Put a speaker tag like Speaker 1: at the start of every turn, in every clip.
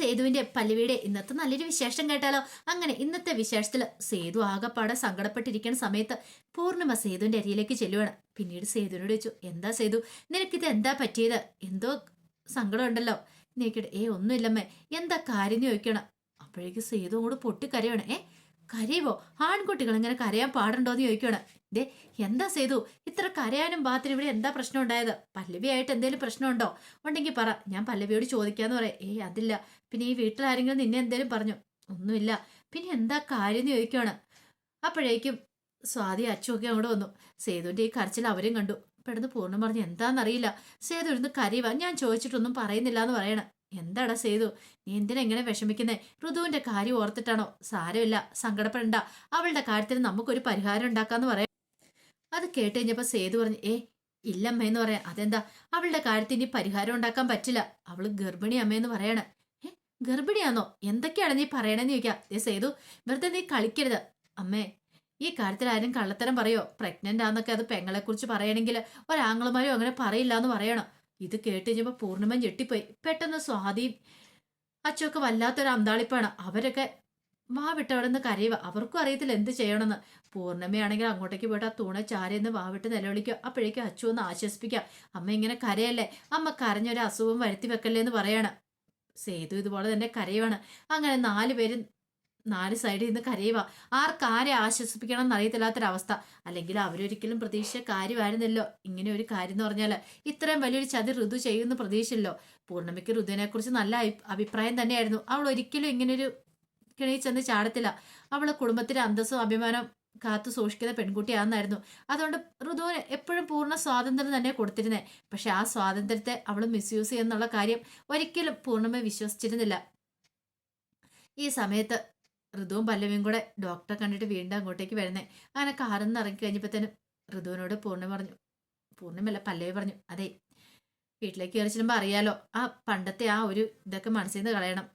Speaker 1: സേതുവിന്റെ പല്ലവിയുടെ ഇന്നത്തെ നല്ലൊരു വിശേഷം കേട്ടാലോ? അങ്ങനെ ഇന്നത്തെ വിശേഷത്തിൽ സേതു ആകെപ്പാടെ സങ്കടപ്പെട്ടിരിക്കുന്ന സമയത്ത് പൂർണിമ സേതുവിന്റെ അരിയിലേക്ക് ചെല്ലുവാണ്. പിന്നീട് സേതുവിനോട് ചോദിച്ചു എന്താ സേതു? നിനക്കിത് എന്താ പറ്റിയത്? എന്തോ സങ്കടമുണ്ടല്ലോ. നീക്കിട്ട് ഏ ഒന്നുമില്ലമ്മേ. എന്താ കാര്യം ചോദിക്കണം അപ്പോഴേക്ക് സേതു അങ്ങോട്ട് പൊട്ടിക്കരയാണ് ഏ കരയുവോ? ആൺകുട്ടികൾ ഇങ്ങനെ കരയാൻ പാടുണ്ടോന്ന് ചോദിക്കണം ദേ എന്താ സേതു? ഇത്ര കരയാനും പാത്രം ഇവിടെ എന്താ പ്രശ്നം ഉണ്ടായത്? പല്ലവിയായിട്ട് എന്തെങ്കിലും പ്രശ്നമുണ്ടോ? ഉണ്ടെങ്കിൽ പറ. ഞാൻ പല്ലവിയോട് ചോദിക്കാന്ന് പറയാം. ഏയ് അതില്ല. പിന്നെ ഈ വീട്ടിലാരെങ്കിലും നിന്നെ എന്തേലും പറഞ്ഞു. ഒന്നുമില്ല. പിന്നെ എന്താ കാര്യം എന്ന് ചോദിക്കുകയാണ് അപ്പോഴേക്കും സ്വാതി അച്ചുമൊക്കെ അങ്ങോട്ട് വന്നു. സേതുവിന്റെ ഈ കരച്ചിൽ അവരും കണ്ടു. പെട്ടെന്ന് പൂർണം പറഞ്ഞു എന്താണെന്നറിയില്ല സേതു ഇരുന്ന് കരയുവാൻ ഞാൻ ചോദിച്ചിട്ടൊന്നും പറയുന്നില്ല എന്ന് പറയണം. എന്താടാ സേതു? നീ എന്തിനാ ഇങ്ങനെ വിഷമിക്കുന്നേ? ഋതുവിന്റെ കാര്യം ഓർത്തിട്ടാണോ? സാരമില്ല സങ്കടപ്പെടണ്ട. അവളുടെ കാര്യത്തിൽ നമുക്കൊരു പരിഹാരം ഉണ്ടാക്കാന്ന് പറയാം. അത് കേട്ട് സേതു പറഞ്ഞു ഏ ഇല്ലമ്മ എന്ന് പറയാം. അതെന്താ? അവളുടെ കാര്യത്തിൽ ഇനി പരിഹാരം ഉണ്ടാക്കാൻ പറ്റില്ല. അവൾ ഗർഭിണി അമ്മയെന്ന് പറയണേ. ഏ ഗർഭിണിയാന്നോ? എന്തൊക്കെയാണ് നീ പറയണെന്ന് ചോദിക്കാം. ഏ സേതു വെറുതെ നീ കളിക്കരുത്. അമ്മേ ഈ കാര്യത്തിൽ ആരും കള്ളത്തരം പറയോ? പ്രഗ്നന്റ് ആന്നൊക്കെ അത് പെങ്ങളെ കുറിച്ച് പറയണമെങ്കിൽ ഒരാങ്ങളുമാരും അങ്ങനെ പറയില്ല എന്ന് പറയണം. ഇത് കേട്ട് കഴിഞ്ഞപ്പോ പൂർണിമ ഞെട്ടിപ്പോയി. പെട്ടെന്ന് സ്വാധീൻ അച്ചൊക്കെ വല്ലാത്തൊരു അന്താളിപ്പാണ്. അവരൊക്കെ വാ വിട്ട് അവിടെ നിന്ന് കരയുക. അവർക്കും അറിയത്തില്ല എന്ത് ചെയ്യണമെന്ന്. പൂർണമയാണെങ്കിൽ അങ്ങോട്ടേക്ക് പോയിട്ട് ആ തൂണ ചാരിയെന്ന് വാവിട്ട് നിലവിളിക്കുക. അപ്പോഴേക്കും അച്ചു ഒന്ന് ആശ്വസിപ്പിക്കാം അമ്മ ഇങ്ങനെ കരയല്ലേ? അമ്മ കരഞ്ഞൊരു അസുഖം വരുത്തി വെക്കല്ലേ എന്ന് പറയാണ്. സേതു ഇതുപോലെ തന്നെ കരയുവാണ്. അങ്ങനെ നാല് പേര് നാല് സൈഡിൽ നിന്ന് കരയുക. ആർക്കാരെ ആശ്വസിപ്പിക്കണം എന്നറിയത്തില്ലാത്തൊരവസ്ഥ. അല്ലെങ്കിൽ അവരൊരിക്കലും പ്രതീക്ഷിച്ച കാര്യമായിരുന്നല്ലോ. ഇങ്ങനെ ഒരു കാര്യം എന്ന് പറഞ്ഞാൽ ഇത്രയും വലിയൊരു ചതി ഋതു ചെയ്യുമെന്ന് പ്രതീക്ഷയില്ലോ പൂർണമിക്ക് ഋതുവിനെ കുറിച്ച് നല്ല അഭിപ്രായം തന്നെയായിരുന്നു. അവൾ ഒരിക്കലും ഇങ്ങനൊരു കിണി ചെന്ന് ചാടത്തില്ല. അവൾ കുടുംബത്തിന്റെ അന്തസ്സും അഭിമാനം കാത്തു സൂക്ഷിക്കുന്ന പെൺകുട്ടിയാണെന്നായിരുന്നു. അതുകൊണ്ട് ഋതുവിന് എപ്പോഴും പൂർണ സ്വാതന്ത്ര്യം തന്നെ കൊടുത്തിരുന്നേ. പക്ഷെ ആ സ്വാതന്ത്ര്യത്തെ അവൾ മിസ്യൂസ് ചെയ്യുന്നുള്ള കാര്യം ഒരിക്കലും പൂർണമായി വിശ്വസിച്ചിരുന്നില്ല. ഈ സമയത്ത് ഋതുവും പല്ലവിയും കൂടെ ഡോക്ടറെ കണ്ടിട്ട് വീണ്ടും അങ്ങോട്ടേക്ക് വരുന്നേ. അങ്ങനെ കാറിൽ നിന്ന് ഇറങ്ങി കഴിഞ്ഞപ്പോഴത്തേനും ഋതുവിനോട് പൂർണ പറഞ്ഞു പൂർണിമല്ല പല്ലവി പറഞ്ഞു അതെ വീട്ടിലേക്ക് കയറി ചെല്ലുമ്പോൾ അറിയാലോ ആ പണ്ടത്തെ ആ ഒരു ഇതൊക്കെ മനസ്സിൽ നിന്ന് കളയണം.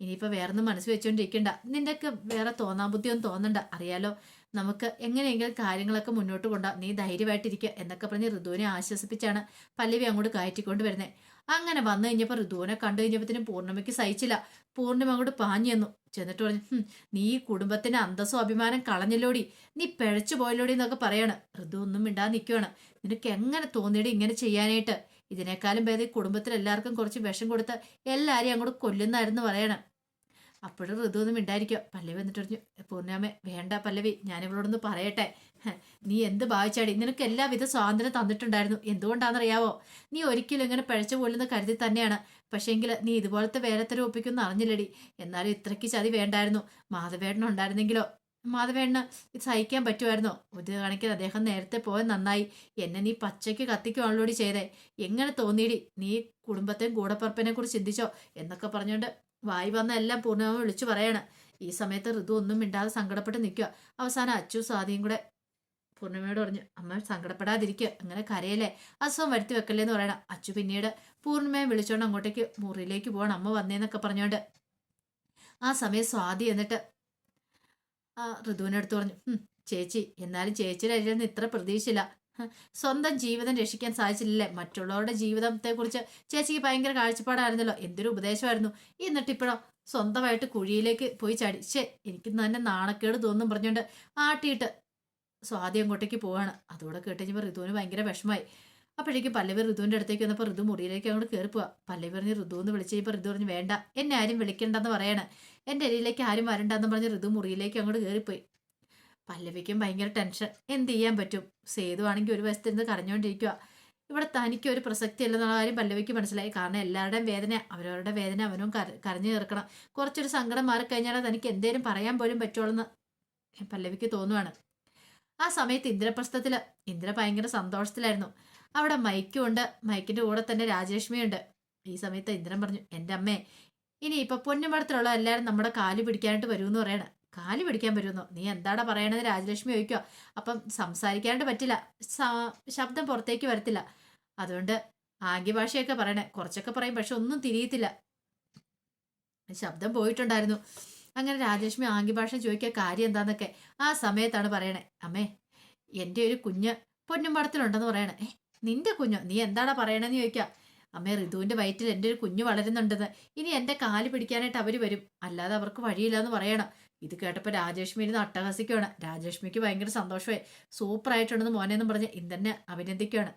Speaker 1: ഇനിയിപ്പോൾ വേറെ ഒന്നും മനസ്സിൽ വെച്ചുകൊണ്ടിരിക്കണ്ട നിന്റെയൊക്കെ വേറെ തോന്നാൻ ബുദ്ധിയൊന്നും തോന്നണ്ട. അറിയാലോ നമുക്ക് എങ്ങനെയെങ്കിലും കാര്യങ്ങളൊക്കെ മുന്നോട്ട് കൊണ്ടാ നീ ധൈര്യമായിട്ടിരിക്കുക എന്നൊക്കെ പറഞ്ഞ് ഋതുവിനെ ആശ്വസിപ്പിച്ചാണ് പല്ലവി അങ്ങോട്ട് കയറ്റിക്കൊണ്ട് വരുന്നത് അങ്ങനെ വന്നു കഴിഞ്ഞപ്പോൾ ഋതുവിനെ കണ്ടു കഴിഞ്ഞപ്പോഴത്തേനും പൂർണിമയ്ക്ക് സഹിച്ചില്ല. പൂർണിമ അങ്ങോട്ട് പാഞ്ഞു ചെന്നു. ചെന്നിട്ട് പറഞ്ഞു നീ ഈ കുടുംബത്തിന്റെ അന്തസ്സും അഭിമാനം കളഞ്ഞല്ലോടി. നീ പിഴച്ചു പോയല്ലോടി എന്നൊക്കെ പറയാണ്. ഋതു ഒന്നും മിണ്ടാതെ നിൽക്കുവാണ് നിനക്ക് എങ്ങനെ തോന്നിയിട്ട് ഇങ്ങനെ ചെയ്യാനായിട്ട്? ഇതിനേക്കാളും ഭേദം കുടുംബത്തിൽ എല്ലാവർക്കും കുറച്ച് വിഷം കൊടുത്ത് എല്ലാവരെയും അങ്ങോട്ട് കൊല്ലുന്നായിരുന്നു പറയണം. അപ്പോഴും ഋതു ഒന്നും മിണ്ടായിരിക്കുക പല്ലവി വന്നിട്ട് പറഞ്ഞു പൂർണാമെ വേണ്ട പല്ലവി ഞാനിവളോടൊന്ന് പറയട്ടെ. നീ എന്ത് ഭാവിച്ചാടി? നിനക്ക് എല്ലാവിധ സ്വാതന്ത്ര്യം തന്നിട്ടുണ്ടായിരുന്നു. എന്തുകൊണ്ടാണെന്നറിയാവോ? നീ ഒരിക്കലും ഇങ്ങനെ പഴച്ചു പോലെന്ന് കരുതി തന്നെയാണ്. പക്ഷേങ്കിൽ നീ ഇതുപോലത്തെ വേലത്തരം ഒപ്പിക്കൊന്നും അറിഞ്ഞില്ലടി. എന്നാലും ഇത്രയ്ക്ക് ചതി വേണ്ടായിരുന്നു. മാധവേട്ടൻ ഉണ്ടായിരുന്നെങ്കിലോ? മാധവേണ്ണ ഇത് സഹിക്കാൻ പറ്റുമായിരുന്നോ? ഒരു കാണിക്കൽ അദ്ദേഹം നേരത്തെ പോയത് നന്നായി. എന്നെ നീ പച്ചയ്ക്ക് കത്തിക്കുവാണല്ലോടി ചെയ്തേ. എങ്ങനെ തോന്നിയിടി? നീ കുടുംബത്തെയും കൂടപ്പറപ്പിനെ കുറിച്ച് ചിന്തിച്ചോ? എന്നൊക്കെ പറഞ്ഞുകൊണ്ട് വായി വന്ന എല്ലാം പൂർണമായും വിളിച്ചു പറയാണ്. ഈ സമയത്ത് ഋതു ഒന്നും മിണ്ടാതെ സങ്കടപ്പെട്ട് നിൽക്കുക. അവസാനം അച്ചു സ്വാതിയും കൂടെ പൂർണിമയോട് പറഞ്ഞു അമ്മ സങ്കടപ്പെടാതിരിക്കുക അങ്ങനെ കരയല്ലേ? അസുഖം വരുത്തി വെക്കല്ലേ എന്ന് പറയണം. അച്ചു പിന്നീട് പൂർണിമയെ വിളിച്ചോണ്ട് അങ്ങോട്ടേക്ക് മുറിയിലേക്ക് പോകണം അമ്മ വന്നേന്നൊക്കെ പറഞ്ഞോണ്ട്. ആ സമയം സ്വാതി എന്നിട്ട് ഋതുവിനടുത്ത് പറഞ്ഞു ചേച്ചി എന്നാലും ചേച്ചിയുടെ അരിയിൽ നിന്ന് ഇത്ര പ്രതീക്ഷയില്ല. സ്വന്തം ജീവിതം രക്ഷിക്കാൻ സാധിച്ചില്ലേ മറ്റുള്ളവരുടെ ജീവിതത്തെ കുറിച്ച് ചേച്ചിക്ക് ഭയങ്കര കാഴ്ചപ്പാടായിരുന്നല്ലോ. എന്തൊരു ഉപദേശമായിരുന്നു. എന്നിട്ട് ഇപ്പോഴോ സ്വന്തമായിട്ട് കുഴിയിലേക്ക് പോയി ചാടി. ഷേ എനിക്ക് തന്നെ നാണക്കേട് തോന്നും പറഞ്ഞുകൊണ്ട് ആട്ടിയിട്ട് സ്വാതി അങ്ങോട്ടേക്ക് പോവാണ്. അതോടെ കേട്ട് ഋതുവിന് ഭയങ്കര വിഷമായി അപ്പോഴേക്കും പല്ലവി ഋതുവിന്റെ അടുത്തേക്ക് വന്നപ്പോൾ ഋതു മുറിയിലേക്ക് അങ്ങോട്ട് കയറി പോവാ പല്ലവി പറഞ്ഞ് ഋതു എന്ന് വിളിച്ച് കഴിഞ്ഞപ്പോൾ ഋതു പറഞ്ഞു വേണ്ട എന്നെ ആരും വിളിക്കണ്ടെന്ന് പറയാണ്. എന്റെ അരിയിലേക്ക് ആരും വരണ്ടെന്ന് പറഞ്ഞ് ഋതു മുറിയിലേക്ക് അങ്ങോട്ട് കയറിപ്പോയി പല്ലവിക്കും ഭയങ്കര ടെൻഷൻ എന്ത് ചെയ്യാൻ പറ്റും? സേതുവാണെങ്കിൽ ഒരു വശത്ത് നിന്ന് കരഞ്ഞുകൊണ്ടിരിക്കുക ഇവിടെ തനിക്ക് ഒരു പ്രസക്തി അല്ലെന്നുള്ള കാര്യം പല്ലവിക്ക് മനസ്സിലായി. കാരണം എല്ലാവരുടെയും വേദന അവരവരുടെ വേദന അവനും കര കരഞ്ഞു തീർക്കണം. കുറച്ചൊരു സങ്കടം മാറിക്കഴിഞ്ഞാൽ തനിക്ക് എന്തേലും പറയാൻ പോലും പറ്റുള്ളൂ പല്ലവിക്ക് തോന്നുവാണ്. ആ സമയത്ത് ഇന്ദ്രപ്രസ്ഥത്തിൽ ഇന്ദ്ര ഭയങ്കര സന്തോഷത്തിലായിരുന്നു. അവിടെ മൈക്കും ഉണ്ട്. മൈക്കിന്റെ കൂടെ തന്നെ രാജലക്ഷ്മിയുണ്ട് ഈ സമയത്ത് ഇന്ദ്രൻ പറഞ്ഞു എന്റെ അമ്മേ ഇനി ഇപ്പൊ പൊന്നുമടത്തിലുള്ള എല്ലാവരും നമ്മുടെ കാൽ പിടിക്കാനായിട്ട് വരുമെന്ന് പറയണ. കാൽ പിടിക്കാൻ പറ്റുന്നു നീ എന്താടാ പറയണത്? രാജലക്ഷ്മി ചോദിക്കുക അപ്പം സംസാരിക്കാണ്ട് പറ്റില്ല. ശബ്ദം പുറത്തേക്ക് വരത്തില്ല. അതുകൊണ്ട് ആംഗ്യഭാഷയൊക്കെ പറയണേ. കുറച്ചൊക്കെ പറയും പക്ഷെ ഒന്നും തിരിയത്തില്ല. ശബ്ദം പോയിട്ടുണ്ടായിരുന്നു. അങ്ങനെ രാജലക്ഷ്മി ആംഗ്യഭാഷ ചോദിക്കുക കാര്യം എന്താന്നൊക്കെ? ആ സമയത്താണ് പറയണേ. അമ്മേ എന്റെ ഒരു കുഞ്ഞ് പൊന്നുംപടത്തിലുണ്ടെന്ന് പറയണേ. നിന്റെ കുഞ്ഞോ? നീ എന്താടാ പറയണെന്ന് ചോദിക്കുക. അമ്മേ ഋതുവിന്റെ വയറ്റിൽ എന്റെ ഒരു കുഞ്ഞു വളരുന്നുണ്ടെന്ന്. ഇനി എന്റെ കാൽ പിടിക്കാനായിട്ട് അവർ വരും. അല്ലാതെ അവർക്ക് വഴിയില്ല എന്ന് പറയണം. ഇത് കേട്ടപ്പോൾ രാജേഷ്മി ഇരുന്ന് അട്ടഹസിക്കുകയാണ്. രാജേഷ്മിക്ക് ഭയങ്കര സന്തോഷമായി. സൂപ്പറായിട്ടുണ്ടെന്ന് മോനെന്നും പറഞ്ഞ് ഇന്ദ്രനെ അഭിനന്ദിക്കുകയാണ്.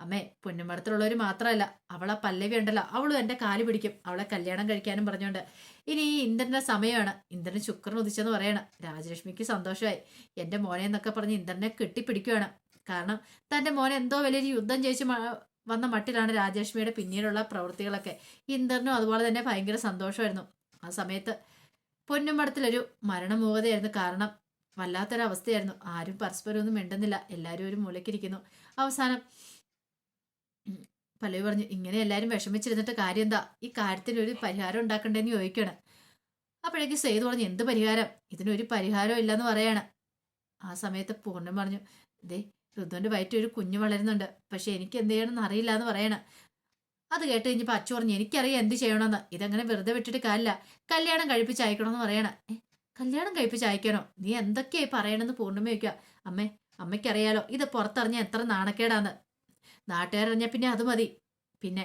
Speaker 1: അമ്മേ പൊന്നുമരത്തിലുള്ളവർ മാത്രമല്ല അവളെ പല്ലവി ഉണ്ടല്ലോ അവളും എന്റെ കാൽ പിടിക്കും അവളെ കല്യാണം കഴിക്കാനും പറഞ്ഞുകൊണ്ട്. ഇനി ഈ ഇന്ദ്രന്റെ സമയമാണ്. ഇന്ദ്രൻ ശുക്രൻ ഉദിച്ചെന്ന് പറയണം. രാജലക്ഷ്മിക്ക് സന്തോഷമായി. എന്റെ മോനെ എന്നൊക്കെ പറഞ്ഞ് ഇന്ദ്രനെ കെട്ടിപ്പിടിക്കുകയാണ്. കാരണം തന്റെ മോനെ എന്തോ വലിയൊരു യുദ്ധം ജയിച്ച് വന്ന മട്ടിലാണ് രാജലക്ഷ്മിയുടെ പിന്നീടുള്ള പ്രവൃത്തികളൊക്കെ. ഇന്ദ്രനും അതുപോലെ തന്നെ ഭയങ്കര സന്തോഷമായിരുന്നു. ആ സമയത്ത് പൊന്നുമടത്തിലൊരു മരണമൂകതയായിരുന്നു കാരണം വല്ലാത്തൊരവസ്ഥയായിരുന്നു. ആരും പരസ്പരം ഒന്നും മിണ്ടുന്നില്ല. എല്ലാവരും ഒരു മൂലക്കിരിക്കുന്നു അവസാനം പല്ലവി പറഞ്ഞു ഇങ്ങനെ എല്ലാവരും വിഷമിച്ചിരുന്നിട്ട് കാര്യം എന്താ ഈ കാര്യത്തിന് ഒരു പരിഹാരം ഉണ്ടാക്കണ്ടേന്ന് ചോദിക്കുകയാണ് അപ്പോഴേക്ക് സെയ്ത് പറഞ്ഞു എന്ത് പരിഹാരം? ഇതിനൊരു പരിഹാരം ഇല്ലെന്ന് പറയാണ്. ആ സമയത്ത് പൂർണം പറഞ്ഞു ദേ ഋതുവിന്റെ വയറ്റിൽ ഒരു കുഞ്ഞ് വളരുന്നുണ്ട്. പക്ഷെ എനിക്ക് എന്ത് ചെയ്യണമെന്ന് അറിയില്ല എന്ന് പറയണം. അത് കേട്ട് കഴിഞ്ഞപ്പോൾ അച്ചു പറഞ്ഞു എനിക്കറിയാം എന്ത് ചെയ്യണമെന്ന്. ഇതങ്ങനെ വെറുതെ വിട്ടിട്ട് കാര്യമില്ല. കല്യാണം കഴിപ്പിച്ച് അയക്കണമെന്ന് പറയണ. കല്യാണം കഴിപ്പിച്ച് അയക്കണോ നീ എന്തൊക്കെയായി പറയണമെന്ന് പൂർണിമ വയ്ക്കുക അമ്മേ അമ്മയ്ക്കറിയാലോ ഇത് പുറത്തറിഞ്ഞാൽ എത്ര നാണക്കേടാന്ന്. നാട്ടുകാരറിഞ്ഞാൽ പിന്നെ അത് മതി. പിന്നെ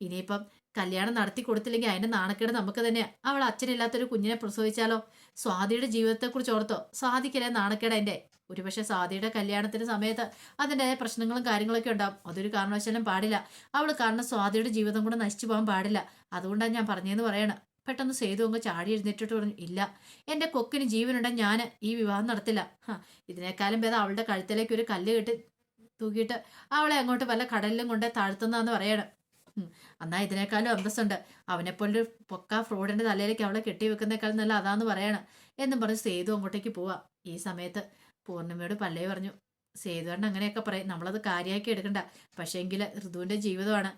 Speaker 1: ഇനിയിപ്പം കല്യാണം നടത്തി കൊടുത്തില്ലെങ്കിൽ അതിന്റെ നാണക്കേട് നമുക്ക് തന്നെയാണ് അവൾ അച്ഛനില്ലാത്തൊരു കുഞ്ഞിനെ പ്രസവിച്ചാലോ? സ്വാതിയുടെ ജീവിതത്തെക്കുറിച്ച് ഓർത്തോ? സ്വാതിക്കല്ലേ നാണക്കേട് അതിന്റെ? ഒരുപക്ഷെ സ്വാതിയുടെ കല്യാണത്തിന് സമയത്ത് അതിന്റെ പ്രശ്നങ്ങളും കാര്യങ്ങളൊക്കെ ഉണ്ടാവും. അതൊരു കാരണവശാലും പാടില്ല. അവൾ കാരണം സ്വാതിയുടെ ജീവിതം കൂടെ നശിച്ചു പോകാൻ പാടില്ല. അതുകൊണ്ടാണ് ഞാൻ പറഞ്ഞതെന്ന് പറയണം. പെട്ടെന്ന് സേതു അങ്ങ് ചാടി എഴുന്നേറ്റിട്ട് പറഞ്ഞു ഇല്ല എന്റെ കൊക്കിന് ജീവനുണ്ടെങ്കിൽ ഞാൻ ഈ വിവാഹം നടത്തില്ല. ഇതിനേക്കാളും ഭേദം അവളുടെ കഴുത്തിലേക്ക് ഒരു കല്ല് കെട്ടി തൂക്കിയിട്ട് അവളെ അങ്ങോട്ട് വല്ല കടലിലും കൊണ്ട് താഴ്ത്തുന്നതെന്ന് പറയണം. എന്നാൽ എന്നാ ഇതിനേക്കാളും അന്തസ്സുണ്ട്. അവനെപ്പോലൊരു പൊക്ക ഫ്രോഡിന്റെ തലയിലേക്ക് അവളെ കെട്ടി വെക്കുന്നേക്കാളും നല്ല അതാന്ന് പറയണം എന്നും പറഞ്ഞ് സേതു അങ്ങോട്ടേക്ക് പോവാം. ഈ സമയത്ത് പൂർണിമയോട് പല്ലേ പറഞ്ഞു സേതുവേണ്ട അങ്ങനെയൊക്കെ പറയും. നമ്മളത് കാര്യമാക്കി എടുക്കണ്ട. പക്ഷേങ്കിൽ ഋതുവിന്റെ ജീവിതമാണ്.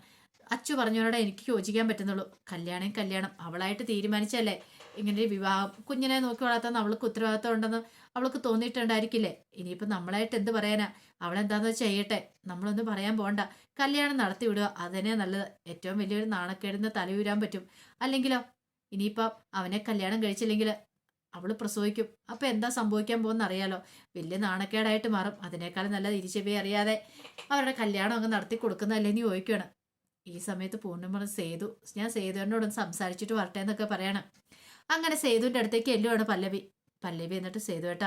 Speaker 1: അച്ചു പറഞ്ഞവരോടെ എനിക്ക് യോജിക്കാൻ പറ്റുന്നുള്ളൂ. കല്യാണം കല്യാണം. അവളായിട്ട് തീരുമാനിച്ചല്ലേ? ഇങ്ങനെ വിവാഹം. കുഞ്ഞിനെ നോക്കി വളർത്താൻ അവൾക്ക് ഉത്തരവാദിത്തം ഉണ്ടെന്ന് അവൾക്ക് തോന്നിയിട്ടുണ്ടായിരിക്കില്ലേ? ഇനിയിപ്പോൾ നമ്മളായിട്ട് എന്ത് പറയാനാ? അവളെന്താണെന്ന് ചെയ്യട്ടെ? നമ്മളൊന്നും പറയാൻ പോകണ്ട കല്യാണം നടത്തി വിടുക അതന്നെ നല്ലത്. ഏറ്റവും വലിയൊരു നാണക്കേടുന്ന തലയൂരാൻ പറ്റും. അല്ലെങ്കിലോ? ഇനിയിപ്പോൾ അവനെ കല്യാണം കഴിച്ചില്ലെങ്കിൽ അവൾ പ്രസവിക്കും. അപ്പം എന്താ സംഭവിക്കാൻ പോകുന്ന അറിയാലോ വലിയ നാണക്കേടായിട്ട് മാറും. അതിനേക്കാളും നല്ല തിരിച്ചവേ അറിയാതെ അവരുടെ കല്യാണം അങ്ങ് നടത്തി കൊടുക്കുന്നതല്ലേ നീ ചോദിക്കുകയാണ് ഈ സമയത്ത് പൂർണിമ സേതു ഞാൻ സേതുവിനോടൊന്ന് സംസാരിച്ചിട്ട് വരട്ടെ എന്നൊക്കെ പറയണം. അങ്ങനെ സേതുവിന്റെ അടുത്തേക്ക് എല്ലുവാണ് പല്ലവി. പല്ലവി എന്നിട്ട് സേതുവേട്ട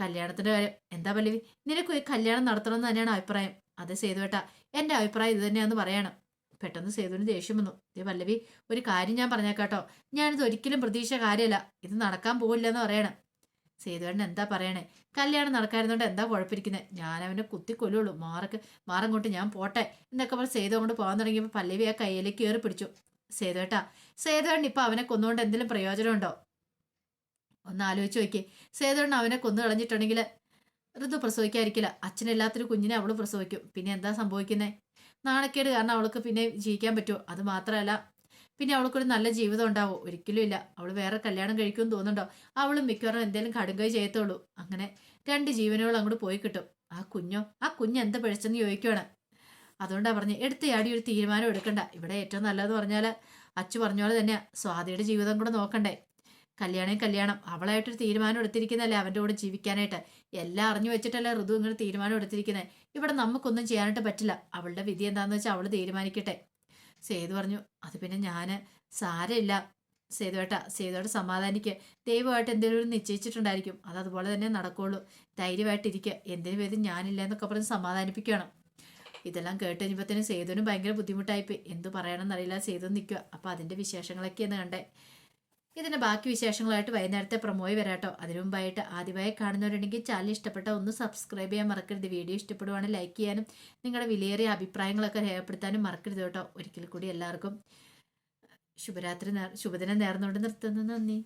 Speaker 1: കല്യാണത്തിന്റെ കാര്യം. എന്താ പല്ലവി? നിനക്ക് കല്യാണം നടത്തണം എന്ന് തന്നെയാണ് അഭിപ്രായം. അതെ സേതുവേട്ട എന്റെ അഭിപ്രായം ഇത് തന്നെയാന്ന് പറയണം. പെട്ടെന്ന് സേതുവിന് ദേഷ്യം വന്നു. ദേ പല്ലവി ഒരു കാര്യം ഞാൻ പറഞ്ഞേക്കാട്ടോ. ഞാനിത് ഒരിക്കലും പ്രതീക്ഷ കാര്യമല്ല ഇത് നടക്കാൻ പോകില്ലെന്ന് പറയണം. സേതുവേണ്ണൻ എന്താ പറയണേ? കല്യാണം നടക്കായിരുന്നോണ്ട് എന്താ കുഴപ്പമിരിക്കുന്നത് ഞാൻ അവനെ കുത്തി കൊല്ലുള്ളൂ മാറക്ക് മാറങ്ങോട്ട് ഞാൻ പോട്ടെ എന്നൊക്കെ പറഞ്ഞ് സേതു അങ്ങോട്ട് പോകാൻ തുടങ്ങിയപ്പോൾ പല്ലവി ആ കയ്യിലേക്ക് കയറി പിടിച്ചു. സേതുവേട്ടാ സേതുവേണ്ണൻ ഇപ്പൊ അവനെ കൊന്നുകൊണ്ട് എന്തെങ്കിലും പ്രയോജനമുണ്ടോ? ഒന്ന് ആലോചിച്ച് നോക്കി. സേതുവേട്ടൻ അവനെ കൊന്നു കളഞ്ഞിട്ടുണ്ടെങ്കിൽ ഋതു പ്രസവിക്കാതിരിക്കില്ല. അച്ഛനില്ലാത്തൊരു കുഞ്ഞിനെ അവൾ പ്രസവിക്കും. പിന്നെ എന്താ സംഭവിക്കുന്നത് നാണക്കേട് കാരണം അവൾക്ക് പിന്നെ ജീവിക്കാൻ പറ്റുമോ? അത് മാത്രമല്ല പിന്നെ അവൾക്കൊരു നല്ല ജീവിതം ഉണ്ടാവോ? ഒരിക്കലും ഇല്ല. അവൾ വേറെ കല്യാണം കഴിക്കുമെന്ന് തോന്നുന്നുണ്ടോ? അവളും മിക്കവാറും എന്തെങ്കിലും കടുങ്കൈ ചെയ്യത്തുള്ളൂ. അങ്ങനെ രണ്ട് ജീവനുകൾ അങ്ങോട്ട് പോയി കിട്ടും. ആ കുഞ്ഞോ ആ കുഞ്ഞ് എന്ത് പിഴച്ചെന്ന് ചോദിക്കുവാണ്. അതുകൊണ്ടാണ് പറഞ്ഞ് എടുത്തയാടി ഒരു തീരുമാനം എടുക്കണ്ട. ഇവിടെ ഏറ്റവും നല്ലതെന്ന് പറഞ്ഞാൽ അച്ചു പറഞ്ഞ പോലെ തന്നെ സ്വാതിയുടെ ജീവിതം കൂടെ നോക്കണ്ടേ. കല്യാണം കല്യാണം. അവളായിട്ടൊരു തീരുമാനം എടുത്തിരിക്കുന്നതല്ലേ അവന്റെ കൂടെ ജീവിക്കാനായിട്ട്? എല്ലാം അറിഞ്ഞു വെച്ചിട്ടല്ലേ ഋതു ഇങ്ങനെ തീരുമാനം എടുത്തിരിക്കുന്നത് ഇവിടെ നമുക്കൊന്നും ചെയ്യാനായിട്ട് പറ്റില്ല. അവളുടെ വിധി എന്താണെന്ന് വെച്ചാൽ അവൾ തീരുമാനിക്കട്ടെ. സേതു പറഞ്ഞു അത് പിന്നെ ഞാൻ സാരമില്ല. സേതുവേട്ട സേതുവേട്ട സമാധാനിക്ക്. ദൈവമായിട്ട് എന്തെങ്കിലും നിശ്ചയിച്ചിട്ടുണ്ടായിരിക്കും. അത് അതുപോലെ തന്നെ നടക്കുള്ളൂ. ധൈര്യമായിട്ടിരിക്കുക എന്തിനു പേര് ഞാനില്ല എന്നൊക്കെ പറഞ്ഞ് സമാധാനിപ്പിക്കണം. ഇതെല്ലാം കേട്ട് കഴിഞ്ഞപ്പോഴത്തേനും സേതുവിനും ഭയങ്കര ബുദ്ധിമുട്ടായിപ്പോയി. എന്ത് പറയണമെന്നറിയില്ല സേതു നിൽക്കുക അപ്പോൾ അതിന്റെ വിശേഷങ്ങളൊക്കെയാണ് കണ്ടേ. ഇതിന്റെ ബാക്കി വിശേഷങ്ങളായിട്ട് വൈകുന്നേരത്തെ പ്രൊമോയി വരാട്ടോ അതിനു മുമ്പായിട്ട് ആദ്യമായി കാണുന്നവരുണ്ടെങ്കിൽ ചാനൽ ഇഷ്ടപ്പെട്ട ഒന്ന് സബ്സ്ക്രൈബ് ചെയ്യാൻ മറക്കരുത്. വീഡിയോ ഇഷ്ടപ്പെടുവാണെങ്കിൽ ലൈക്ക് ചെയ്യാനും നിങ്ങളുടെ വിലയേറിയ അഭിപ്രായങ്ങളൊക്കെ രേഖപ്പെടുത്താനും മറക്കരുത് കേട്ടോ. ഒരിക്കൽ കൂടി എല്ലാവർക്കും ശുഭരാത്രി ശുഭദിനം നേർന്നുകൊണ്ട് നിർത്തുന്നു. നന്ദി.